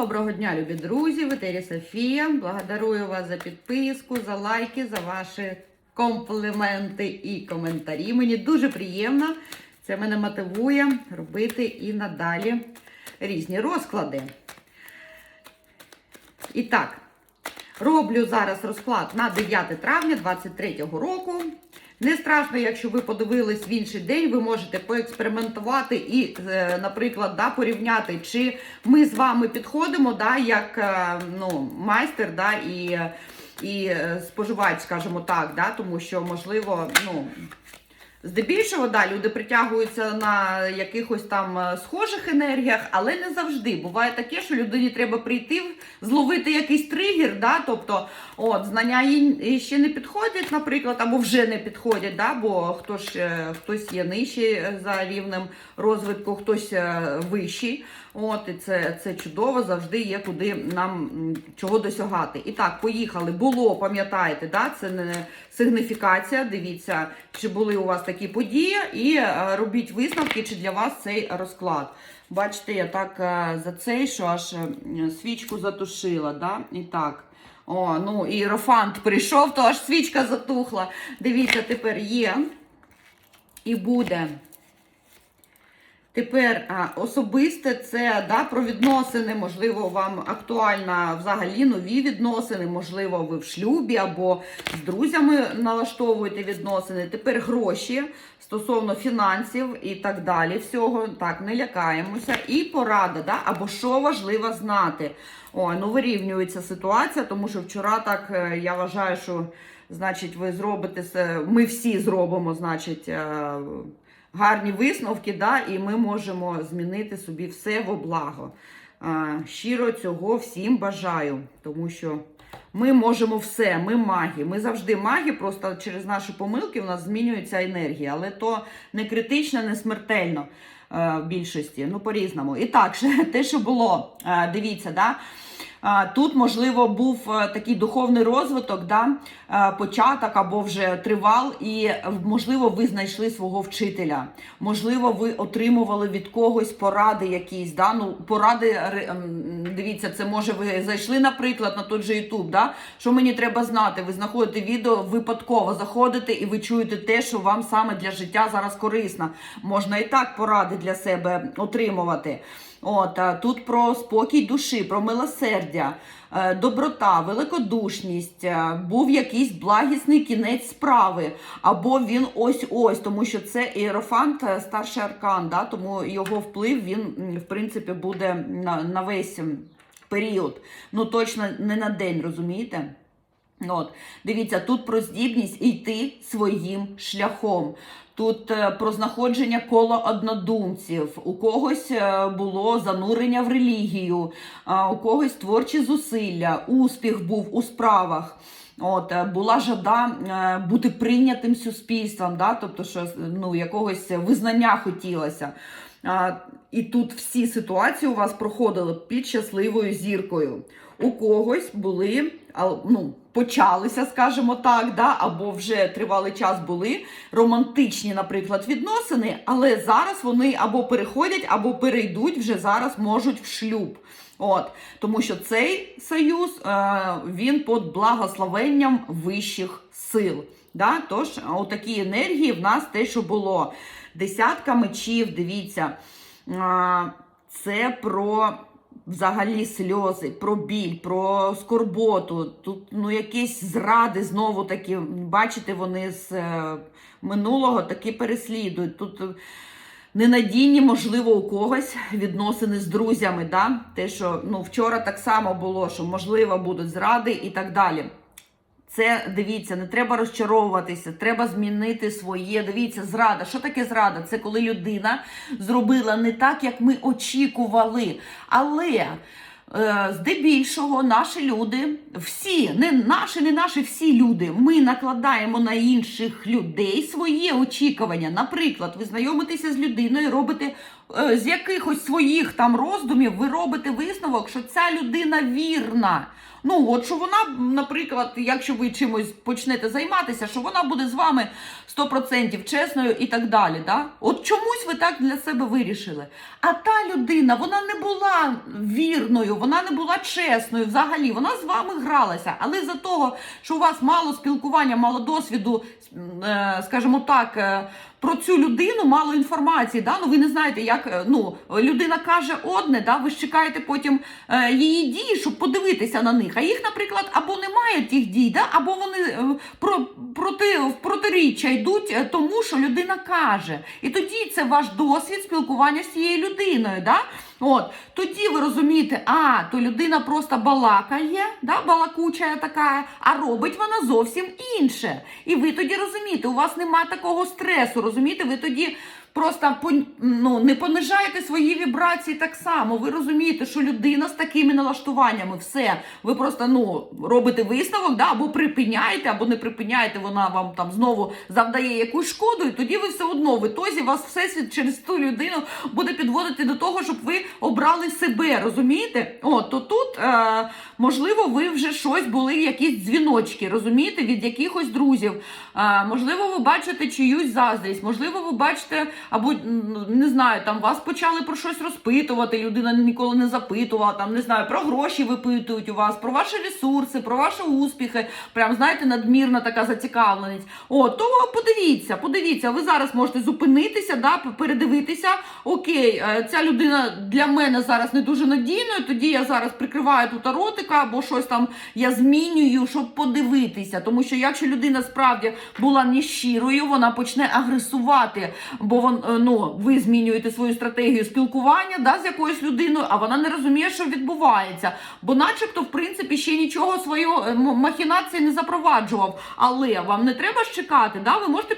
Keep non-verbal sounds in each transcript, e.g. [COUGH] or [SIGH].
Доброго дня, любі друзі! В етері Софія. Благодарую вас за підписку, за лайки, за ваші компліменти і коментарі. Мені дуже приємно. Це мене мотивує робити і надалі різні розклади. І так, роблю зараз розклад на 9 травня 2023 року. Не страшно, якщо ви подивились в інший день, ви можете поекспериментувати і, е, наприклад, да, порівняти, чи ми з вами підходимо, да, як е, ну, майстер, да, і, і е, споживач, скажімо так, да, тому що, можливо, ну. Здебільшого, да, люди притягуються на якихось там е, схожих енергіях, але не завжди. Буває таке, що людині треба прийти, зловити якийсь тригер, да, тобто от, знання їй ще не підходять, наприклад, або вже не підходять, да, бо хто ж, е, хтось є нижчий е, за рівнем розвитку, хтось вищий. От, і це, це чудово, завжди є куди нам чого досягати. І так, поїхали. Було, пам'ятаєте, да? це не сигніфікація. Дивіться, чи були у вас такі події, і е, робіть висновки, чи для вас цей розклад. Бачите, я так е, за цей, що аж е, свічку затушила. Да? І так. О, ну і рофант прийшов, то аж свічка затухла. Дивіться, тепер є і буде. Тепер особисте це да, про відносини, можливо, вам актуально взагалі нові відносини, можливо, ви в шлюбі або з друзями налаштовуєте відносини. Тепер гроші стосовно фінансів і так далі. Всього так, не лякаємося. І порада, да, або що важливо знати. О, ну вирівнюється ситуація, тому що вчора так е, я вважаю, що значить, ви зробите ми всі зробимо, значить. Гарні висновки, да, і ми можемо змінити собі все во благо. Щиро цього всім бажаю, тому що ми можемо все, ми маги. Ми завжди маги, просто через наші помилки у нас змінюється енергія, але то не критично, не смертельно е, в більшості. Ну, по-різному. І так, [LAUGHS] те, що було, е, дивіться, да. Тут, можливо, був е, такий духовний розвиток, да, е, початок або вже тривал, і, е, можливо, ви знайшли свого вчителя. Можливо, ви отримували від когось поради якісь. Да? Ну, поради, ем, дивіться, це може ви зайшли, наприклад, на той же YouTube, да? що мені треба знати. Ви знаходите відео, випадково заходите і ви чуєте те, що вам саме для життя зараз корисно. Можна і так поради для себе отримувати. От тут про спокій душі, про милосердя, е, доброта, великодушність, е, був якийсь благісний кінець справи, або він ось ось, тому що це іерофант, е, старший аркан, да, тому його вплив він в принципі буде на, на весь період. Ну точно не на день, розумієте? От, дивіться, тут про здібність йти своїм шляхом. Тут е, про знаходження кола однодумців, у когось е, було занурення в релігію, у когось творчі зусилля, успіх був у справах. От, е, була жада бути прийнятим суспільством, да? тобто, що ну, якогось визнання хотілося. І тут всі ситуації у вас проходили під щасливою зіркою. У когось були, ну, почалися, скажімо так, да, або вже тривалий час були романтичні, наприклад, відносини, але зараз вони або переходять, або перейдуть, вже зараз можуть в шлюб. От, тому що цей союз е, він під благословенням вищих сил. Да? Тож, отакі енергії в нас те, що було. Десятка мечів, дивіться, а, це про взагалі сльози, про біль, про скорботу. Тут ну, якісь зради знову такі, бачите, вони з е, минулого таки переслідують. Тут е, ненадійні, можливо, у когось відносини з друзями. Да? Те, що ну, вчора так само було, що можливо будуть зради і так далі. Це дивіться, не треба розчаровуватися, треба змінити своє. Дивіться, зрада. Що таке зрада? Це коли людина зробила не так, як ми очікували. Але е, здебільшого наші люди, всі, не наші, не наші, всі люди, ми накладаємо на інших людей свої очікування. Наприклад, ви знайомитеся з людиною, робите з якихось своїх там роздумів ви робите висновок, що ця людина вірна. Ну, от що вона, наприклад, якщо ви чимось почнете займатися, що вона буде з вами 100% чесною і так далі. Да? От чомусь ви так для себе вирішили. А та людина, вона не була вірною, вона не була чесною взагалі. Вона з вами гралася. Але за того, що у вас мало спілкування, мало досвіду, е, скажімо так. Про цю людину мало інформації, да? ну ви не знаєте, як е, ну, людина каже одне, да? ви ж чекаєте потім е, її дії, щоб подивитися на них. А їх, наприклад, або немає тих дій, да? або вони е, про, проти, в протиріччя йдуть е, тому, що людина каже. І тоді це ваш досвід спілкування з цією людиною. Да? От, тоді ви розумієте, а, то людина просто балакає, да, балакуча така, а робить вона зовсім інше. І ви тоді розумієте, у вас немає такого стресу, розумієте, ви тоді просто ну, не понижаєте свої вібрації так само. Ви розумієте, що людина з такими налаштуваннями, все, ви просто ну, робите висновок, да, або припиняєте, або не припиняєте, вона вам там знову завдає якусь шкоду, і тоді ви все одно в ітозі вас всесвіт через ту людину буде підводити до того, щоб ви обрали себе, розумієте? О, то тут, е, можливо, ви вже щось були, якісь дзвіночки, розумієте, від якихось друзів. Е, можливо, ви бачите чиюсь заздрість, можливо, ви бачите, або не знаю, там вас почали про щось розпитувати, людина ніколи не запитувала, там не знаю, про гроші випитують у вас, про ваші ресурси, про ваші успіхи. Прям знаєте, надмірна така зацікавленість. О, то подивіться, подивіться, ви зараз можете зупинитися, да, передивитися. Окей, е, ця людина для мене зараз не дуже надійною. Тоді я зараз прикриваю тут ротика або щось там я змінюю, щоб подивитися. Тому що якщо людина справді була нещирою, вона почне агресувати, бо е, ну, ви змінюєте свою стратегію спілкування да, з якоюсь людиною, а вона не розуміє, що відбувається. Бо, начебто, в принципі, ще нічого свою е, махінації не запроваджував. Але вам не треба ж чекати. Да? Ви можете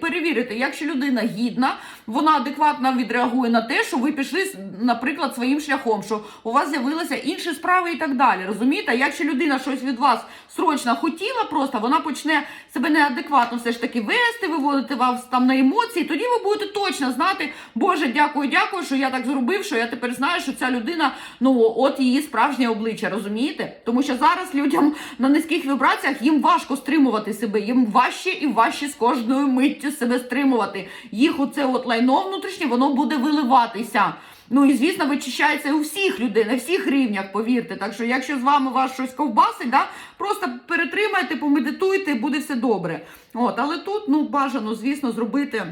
перевірити, якщо людина гідна, вона адекватно відреагує на те, що ви пішли, наприклад, своїм шляхом, що у вас з'явилися інші справи і так далі. Розумієте? Якщо людина щось від вас срочно хотіла, просто вона почне себе неадекватно все ж таки вести, виводити вас там на емоції, тоді ви будете точно знати, Боже, дякую, дякую, що я так зробив, що я тепер знаю, що ця людина, ну от її справжнє обличчя, розумієте? Тому що зараз людям на низьких вібраціях їм важко стримувати себе, їм важче і важче з кожною миттю себе стримувати. Їх оце от лайно внутрішнє, воно буде виливатися. Ну і звісно, вичищається у всіх людей, на всіх рівнях, повірте. Так що, якщо з вами вас щось ковбасить, да, просто перетримайте, помедитуйте, буде все добре. От, але тут ну бажано, звісно, зробити.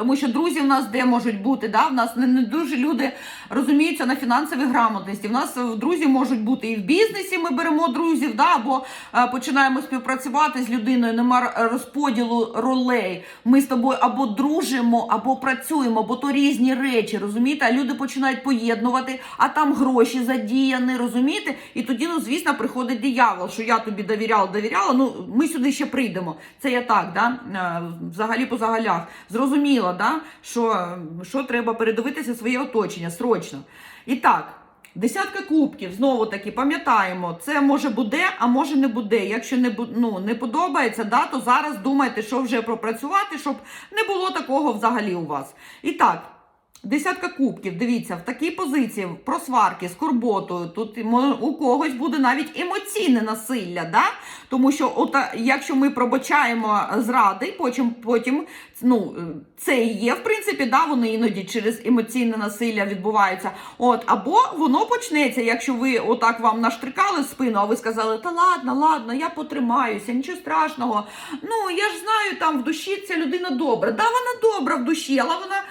Тому що друзі в нас де можуть бути, да? в нас не, не дуже люди розуміються на фінансовій грамотності. В нас е, друзі можуть бути і в бізнесі. Ми беремо друзів, да? або е, починаємо співпрацювати з людиною. Нема розподілу ролей. Ми з тобою або дружимо, або працюємо, бо то різні речі. Розумієте? А люди починають поєднувати, а там гроші задіяні, розумієте? І тоді, ну звісно, приходить диявол, що я тобі довіряла, довіряла. Ну ми сюди ще прийдемо. Це я так, да? е, взагалі по загалях. Зрозуміла, да? що, що треба передивитися своє оточення срочно. І так. Десятка кубків, знову таки, пам'ятаємо, це може буде, а може не буде. Якщо не ну, не подобається, да, то зараз думайте, що вже пропрацювати, щоб не було такого взагалі у вас. І так, десятка кубків, дивіться, в такій позиції про сварки з тут у когось буде навіть емоційне насилля, да? тому що от, якщо ми пробачаємо зради, потім, потім ну, е, це і є, в принципі, да, вони іноді через емоційне насилля відбуваються. От, або воно почнеться, якщо ви отак вам наштрикали спину, а ви сказали, та ладно, ладно, я потримаюся, нічого страшного. Ну, я ж знаю, там в душі ця людина добра. Да, вона добра в душі, але вона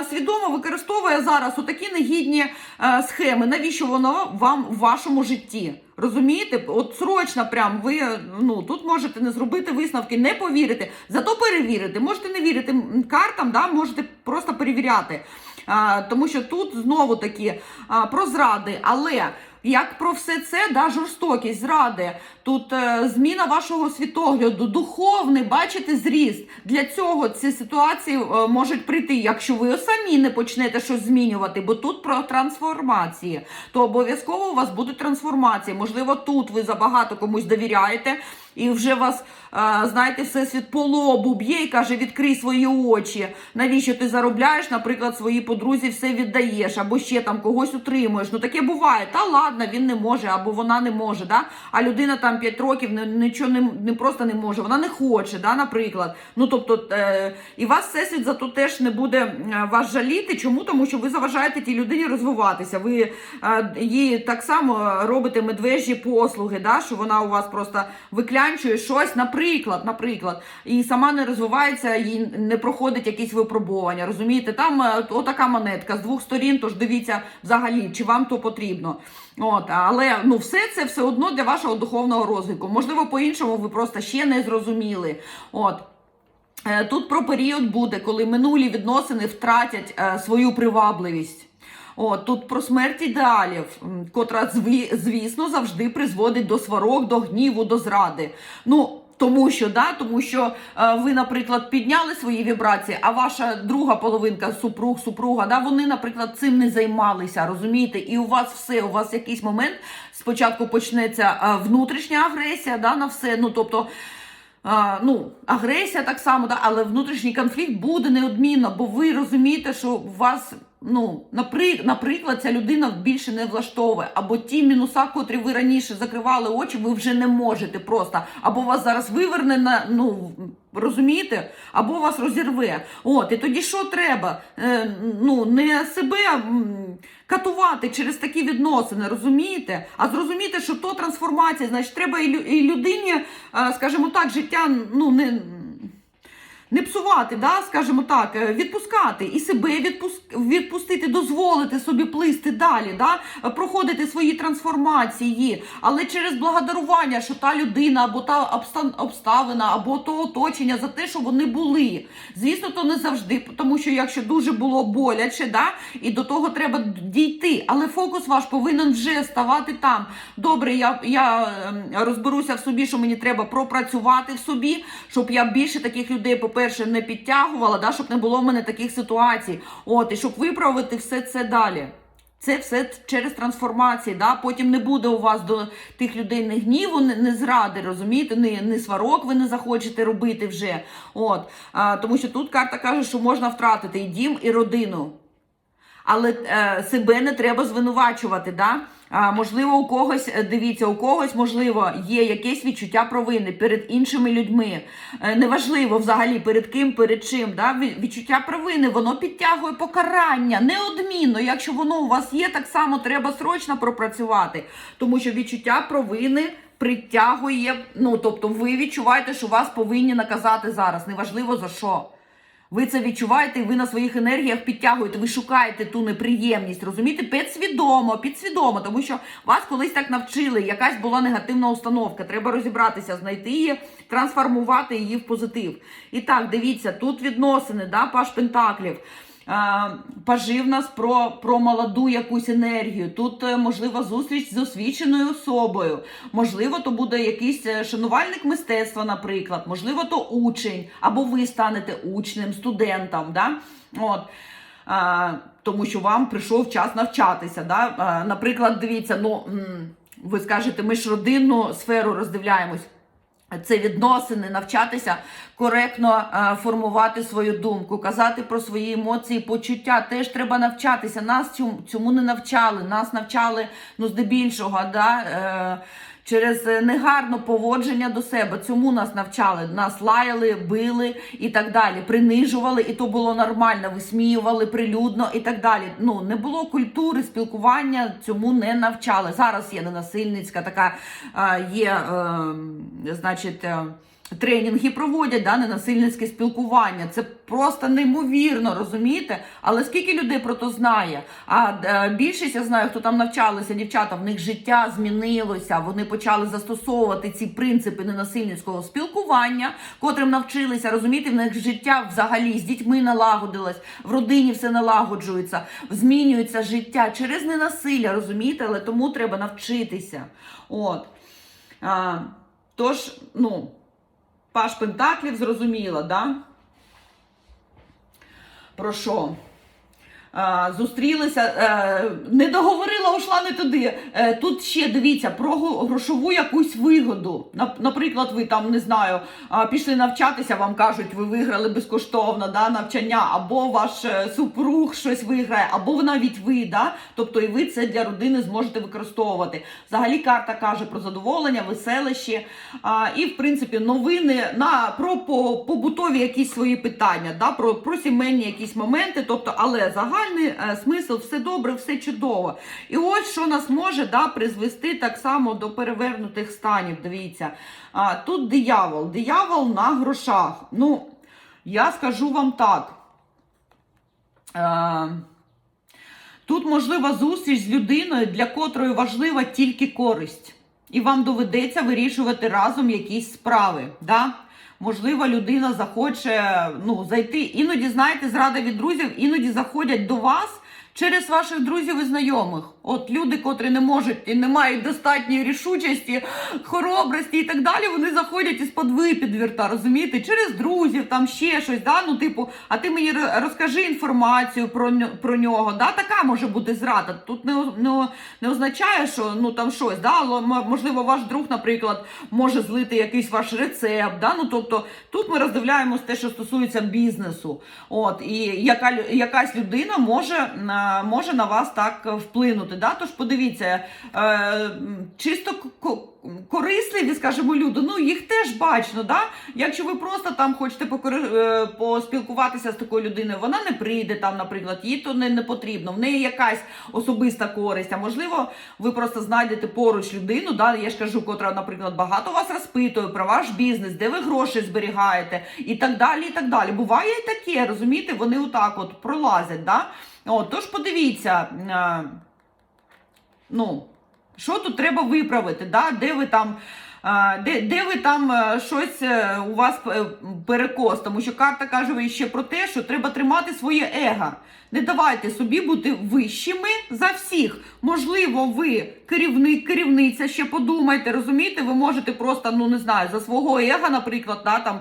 е, свідомо використовує зараз отакі негідні е, схеми. Навіщо воно вам в вашому житті? Розумієте? От срочно прям ви ну тут можете не зробити висновки, не повірити, зато перевірити. Можете не вірити картам, да, можете просто перевіряти. А, тому що тут знову такі а, про зради, але. Як про все це, да, жорстокість, зради, тут е, зміна вашого світогляду, духовний, бачите, зріст. Для цього ці ситуації е, можуть прийти, якщо ви самі не почнете щось змінювати, бо тут про трансформації, то обов'язково у вас будуть трансформації. Можливо, тут ви забагато комусь довіряєте, і вже вас, знаєте, всесвіт по лобу б'є і каже, відкрий свої очі. Навіщо ти заробляєш, наприклад, своїй подрузі все віддаєш, або ще там когось утримуєш. Ну таке буває. Та ладно, він не може, або вона не може. Да? А людина там 5 років нічого не, не просто не може, вона не хоче, да, наприклад. Ну тобто, е, і вас всесвіт за то теж не буде е, вас жаліти. Чому? Тому що ви заважаєте тій людині розвиватися. Ви е, їй так само робите медвежі послуги, да, що вона у вас просто виклянчує щось, наприклад, наприклад, і сама не розвивається, їй не проходить якісь випробування. Розумієте, там е, отака монетка з двох сторін, тож дивіться взагалі, чи вам то потрібно. От, але ну все це все одно для вашого духовного розвитку. Можливо, по-іншому ви просто ще не зрозуміли. От. Е, Тут про період буде, коли минулі відносини втратять е, свою привабливість. О, тут про смерть ідеалів, котра, звісно, завжди призводить до сварок, до гніву, до зради. Ну, тому що, да, тому що е, ви, наприклад, підняли свої вібрації, а ваша друга половинка, супруг, супруга, да, вони, наприклад, цим не займалися, розумієте? І у вас все, у вас якийсь момент спочатку почнеться е, внутрішня агресія да, на все. Ну, тобто, а, ну, агресія так само, да, але внутрішній конфлікт буде неодмінно, бо ви розумієте, що у вас, ну, наприклад, ця людина більше не влаштовує, або ті мінуса, котрі ви раніше закривали очі, ви вже не можете просто, або вас зараз виверне на, ну, розумієте, або вас розірве. От, і тоді що треба? Е, ну, не себе катувати через такі відносини, розумієте? А зрозуміти, що то трансформація, значить, треба і, людині, е, скажімо так, життя, ну, не. Не псувати, да, скажімо так, е, відпускати і себе відпуск... відпустити, дозволити собі плисти далі, да, проходити свої трансформації, але через благодарування, що та людина або та обстан... обставина, або то оточення за те, що вони були. Звісно, то не завжди, тому що якщо дуже було боляче, да, і до того треба дійти. Але фокус ваш повинен вже ставати там. Добре, я, я ем, розберуся в собі, що мені треба пропрацювати в собі, щоб я більше таких людей, по-перше, не підтягувала, да, щоб не було в мене таких ситуацій. От, і щоб виправити все це далі. Це все через трансформації. Да? Потім не буде у вас до тих людей не гніву, не, не зради, розумієте, не, не сварок ви не захочете робити вже. От. А, тому що тут карта каже, що можна втратити і дім, і родину. Але е, себе не треба звинувачувати. Да? А, можливо, у когось, е, дивіться, у когось, можливо, є якесь відчуття провини перед іншими людьми. Е, неважливо взагалі перед ким, перед чим. Да? Ві- Відчуття провини, воно підтягує покарання неодмінно. Якщо воно у вас є, так само треба срочно пропрацювати. Тому що відчуття провини притягує, ну тобто ви відчуваєте, що вас повинні наказати зараз, неважливо за що. Ви це відчуваєте, ви на своїх енергіях підтягуєте, ви шукаєте ту неприємність, розумієте? Підсвідомо, підсвідомо, тому що вас колись так навчили, якась була негативна установка. Треба розібратися, знайти її, трансформувати її в позитив. І так, дивіться, тут відносини, да, паш Пентаклів. А, Пажи в нас про, про молоду якусь енергію. Тут е, можлива зустріч з освіченою особою. Можливо, то буде якийсь е, шанувальник мистецтва, наприклад, можливо, то учень, або ви станете учнем, студентом. Да? От. А, тому що вам прийшов час навчатися. Да? А, наприклад, дивіться, ну ви скажете, ми ж родинну сферу роздивляємось. Це відносини, навчатися коректно е, формувати свою думку, казати про свої емоції, почуття. Теж треба навчатися. Нас цьому, не навчали. Нас навчали ну, здебільшого, да, е, через негарне поводження до себе. Цьому нас навчали. Нас лаяли, били і так далі. Принижували, і то було нормально. Висміювали прилюдно і так далі. Ну не було культури спілкування, цьому не навчали. Зараз є ненасильницька така е, є, е, значить. Тренінги проводять да, ненасильницьке спілкування. Це просто неймовірно, розумієте? Але скільки людей про то знає? А е, більшість я знаю, хто там навчалися, дівчата, в них життя змінилося. Вони почали застосовувати ці принципи ненасильницького спілкування, котрим навчилися. Розумієте, в них життя взагалі з дітьми налагодилось, в родині все налагоджується, змінюється життя через ненасилля, розумієте? Але тому треба навчитися. От. А, тож, ну. Паш Пентаклів зрозуміла, да? Про що? Е, зустрілися, е, не договорила, ушла не туди. Е, Тут ще дивіться про грошову якусь вигоду. Наприклад, ви там не знаю, пішли навчатися, вам кажуть, ви виграли безкоштовно да, навчання, або ваш супруг щось виграє, або навіть ви, да? тобто і ви це для родини зможете використовувати. Взагалі карта каже про задоволення, веселище і, в принципі, новини на про побутові якісь свої питання, да? про, про сімейні якісь моменти. Тобто, але загальний е, смисл все добре, все чудово. І ось що нас може да, призвести так само до перевернутих станів. Дивіться, а, тут диявол, диявол на грошах. Ну, я скажу вам так. Е, Тут можлива зустріч з людиною, для котрої важлива тільки користь, і вам доведеться вирішувати разом якісь справи. Да? Можливо, людина захоче ну, зайти. Іноді, знаєте, зрада від друзів, іноді заходять до вас через ваших друзів і знайомих. От люди, котрі не можуть і не мають достатньої рішучості, хоробрості і так далі, вони заходять із-под випідвірта, розумієте, через друзів, там ще щось. Да? Ну, типу, а ти мені розкажи інформацію про, про нього. Да? Така може бути зрада. Тут не, не, не означає, що ну там щось, да? але можливо, ваш друг, наприклад, може злити якийсь ваш рецепт. Да? Ну, тобто, тут ми роздивляємось те, що стосується бізнесу. От, і яка, якась людина може, може на вас так вплинути. Да? Тож подивіться, е, чисто корисливі, скажімо, люди, ну їх теж бачно. Да? Якщо ви просто там хочете е, поспілкуватися з такою людиною, вона не прийде там, наприклад, їй то не, не потрібно. В неї якась особиста користь. А можливо, ви просто знайдете поруч людину, да? я ж кажу, котра, наприклад, багато вас розпитує про ваш бізнес, де ви гроші зберігаєте, і так далі. і так далі. Буває і таке, розумієте, вони отак от пролазять. Да? От, тож подивіться. Ну, що тут треба виправити, да? де ви там. Де, де ви там е, щось е, у вас е, перекос? Тому що карта каже ще про те, що треба тримати своє его. Не давайте собі бути вищими за всіх. Можливо, ви керівник, керівниця, ще подумайте, розумієте, ви можете просто, ну не знаю, за свого его, наприклад, да, там.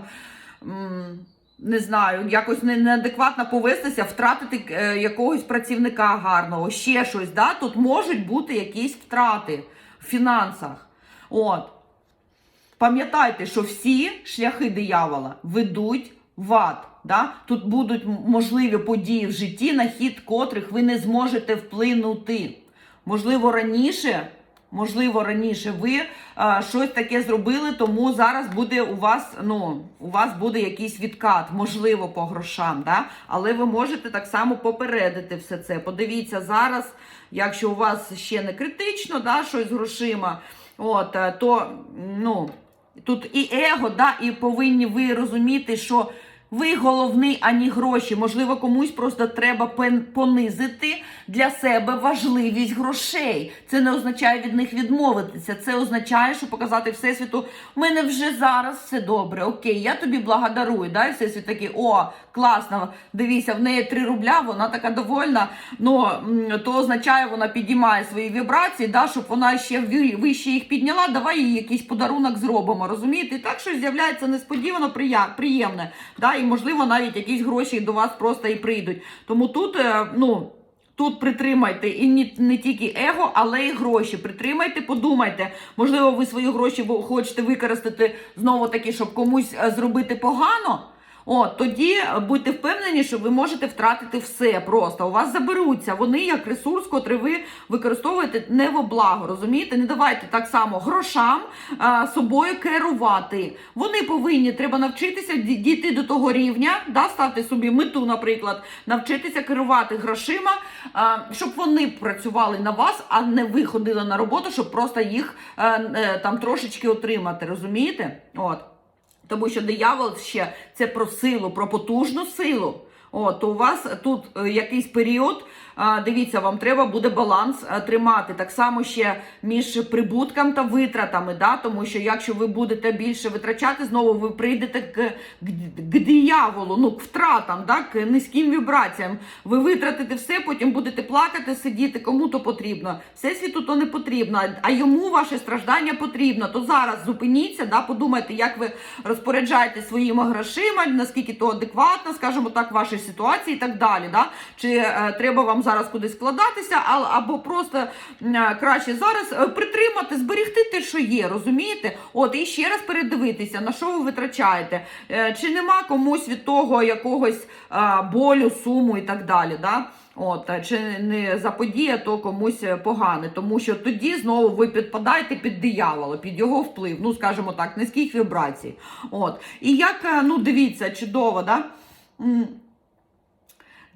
Не знаю, якось неадекватно повестися, втратити е, якогось працівника гарного, ще щось. Да? Тут можуть бути якісь втрати в фінансах. От. Пам'ятайте, що всі шляхи диявола ведуть в ад. Да? Тут будуть можливі події в житті, на хід котрих ви не зможете вплинути. Можливо, раніше, можливо, раніше ви а, щось таке зробили, тому зараз буде у вас, ну, у вас буде якийсь відкат, можливо, по грошам. Да? Але ви можете так само попередити все це. Подивіться зараз, якщо у вас ще не критично, да, щось з грошима, от, е, то ну, тут і его, да, і повинні ви розуміти, що. Ви головний, ані гроші. Можливо, комусь просто треба понизити для себе важливість грошей. Це не означає від них відмовитися. Це означає, що показати Всесвіту, в мене вже зараз все добре. Окей, я тобі благодарую. Да? І Всесвіт такий, о, класно, дивіться, в неї 3 рубля, вона така довольна. Ну, то означає, вона підіймає свої вібрації, да, щоб вона ще ви- вище їх підняла, давай їй якийсь подарунок зробимо. Розумієте? І так щось з'являється несподівано приємне. Да? І, можливо, навіть якісь гроші до вас просто і прийдуть. Тому тут, е, ну. Тут притримайте і не, не тільки его, але й гроші. Притримайте, подумайте. Можливо, ви свої гроші хочете використати знову таки, щоб комусь е, зробити погано. От тоді е, будьте впевнені, що ви можете втратити все просто. У вас заберуться. Вони як ресурс, котрий ви використовуєте не во благо. Розумієте? Не давайте так само грошам а, собою керувати. Вони повинні треба навчитися ді- дійти до того рівня, да, ставте собі мету, наприклад, навчитися керувати грошима, а, щоб вони працювали на вас, а не ви ходили на роботу, щоб просто їх е, е, там трошечки отримати. Розумієте? От. Тому що диявол ще це про силу, про потужну силу. От, то у вас тут е, якийсь період, дивіться, вам треба буде баланс е, тримати. Так само ще між прибутком та витратами. Да? Тому що якщо ви будете більше витрачати, знову ви прийдете к, к, дияволу, ну, к втратам, да? к низьким вібраціям. Ви витратите все, потім будете плакати, сидіти, кому то потрібно. Всесвіту то не потрібно, а йому ваше страждання потрібно. То зараз зупиніться, да? подумайте, як ви розпоряджаєте своїми грошима, наскільки то адекватно, скажімо так, якоїсь ситуації і так далі. Да? Чи е, треба вам зараз кудись складатися, а, або просто е, краще зараз е, притримати, зберегти те, що є, розумієте? От, і ще раз передивитися, на що ви витрачаєте, е, чи нема комусь від того якогось е, болю, суму і так далі. Да? От, е, чи не заподіє то комусь е, погане, тому що тоді знову ви підпадаєте під диявола, під його вплив, ну скажімо так, низьких вібрацій. От. І як, ну дивіться, чудово, да?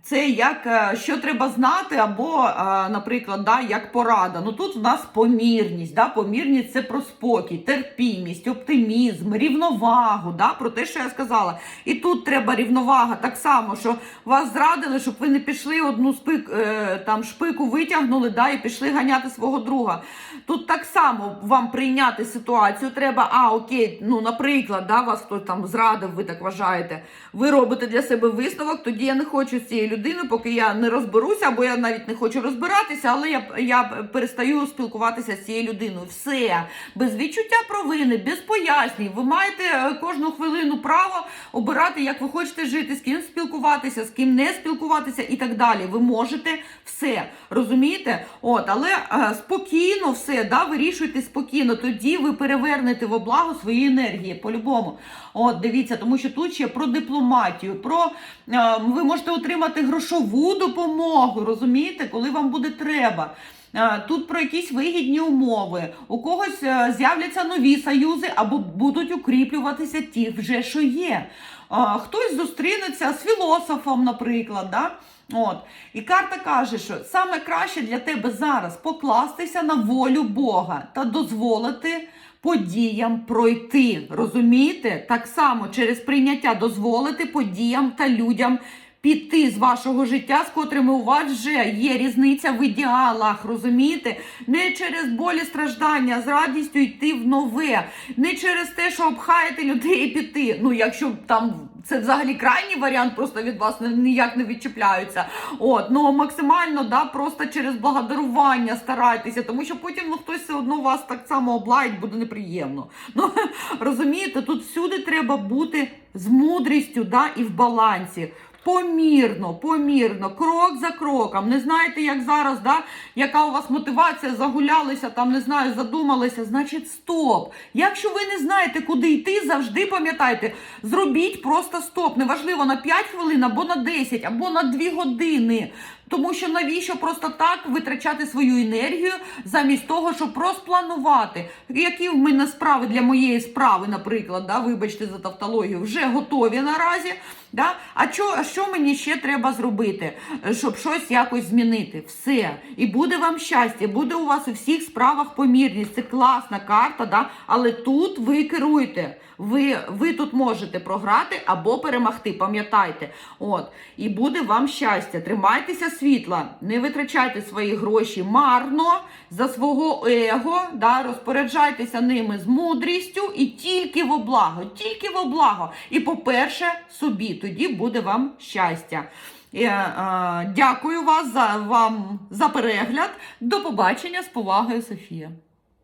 Це як е, що треба знати, або, е, наприклад, да, як порада. Ну тут в нас помірність. Да? Помірність це про спокій, терпімість, оптимізм, рівновагу. Да? Про те, що я сказала. І тут треба рівновага. Так само, що вас зрадили, щоб ви не пішли одну спик, е, там шпику витягнули, да, і пішли ганяти свого друга. Тут так само вам прийняти ситуацію треба. А, окей, ну, наприклад, да, вас хтось там зрадив, ви так вважаєте. Ви робите для себе висновок, тоді я не хочу з цією людиною, поки я не розберуся, або я навіть не хочу розбиратися, але я, я перестаю спілкуватися з цією людиною. Все, без відчуття провини, без пояснень. Ви маєте е, кожну хвилину право обирати, як ви хочете жити, з ким спілкуватися, з ким не спілкуватися і так далі. Ви можете все, розумієте? От, але е, спокійно все, да, вирішуйте спокійно. Тоді ви перевернете во благо свої енергії, по-любому. От, дивіться, тому що тут ще про дипломатію, про е, ви можете отримати грошову допомогу, розумієте, коли вам буде треба. Е, Тут про якісь вигідні умови. У когось е, з'являться нові союзи або будуть укріплюватися ті, вже що є. Е, Хтось зустрінеться з філософом, наприклад. Да? От. І карта каже, що саме краще для тебе зараз покластися на волю Бога та дозволити подіям пройти. Розумієте? Так само через прийняття дозволити подіям та людям піти з вашого життя, з котрими у вас вже є різниця в ідеалах, розумієте? Не через болі страждання, з радістю йти в нове, не через те, що обхаєте людей і піти. Ну, якщо там це взагалі крайній варіант, просто від вас ні- ніяк не відчіпляються. От, ну максимально, да, просто через благодарування старайтеся, тому що потім ну, хтось все одно вас так само облаять, буде неприємно. Ну, [LAUGHS] розумієте, тут всюди треба бути з мудрістю да, і в балансі. Помірно, помірно, крок за кроком. Не знаєте, як зараз, да, яка у вас мотивація, загулялися, там, не знаю, задумалися, значить стоп. Якщо ви не знаєте, куди йти, завжди пам'ятайте, зробіть просто стоп. Неважливо на 5 хвилин, або на 10, або на 2 години. Тому що навіщо просто так витрачати свою енергію замість того, щоб розпланувати, які в мене справи для моєї справи, наприклад, да, вибачте за тавтологію, вже готові наразі. Да? А що, що мені ще треба зробити, щоб щось якось змінити? Все. І буде вам щастя, буде у вас у всіх справах помірність. Це класна карта, да? але тут ви керуєте. Ви, ви тут можете програти або перемогти, пам'ятайте. От. І буде вам щастя. Тримайтеся світла, не витрачайте свої гроші марно за свого его, да? розпоряджайтеся ними з мудрістю і тільки во благо, тільки во благо. І, по-перше, собі, тоді буде вам щастя. Е, е, дякую вас за, вам за перегляд. До побачення з повагою, Софія.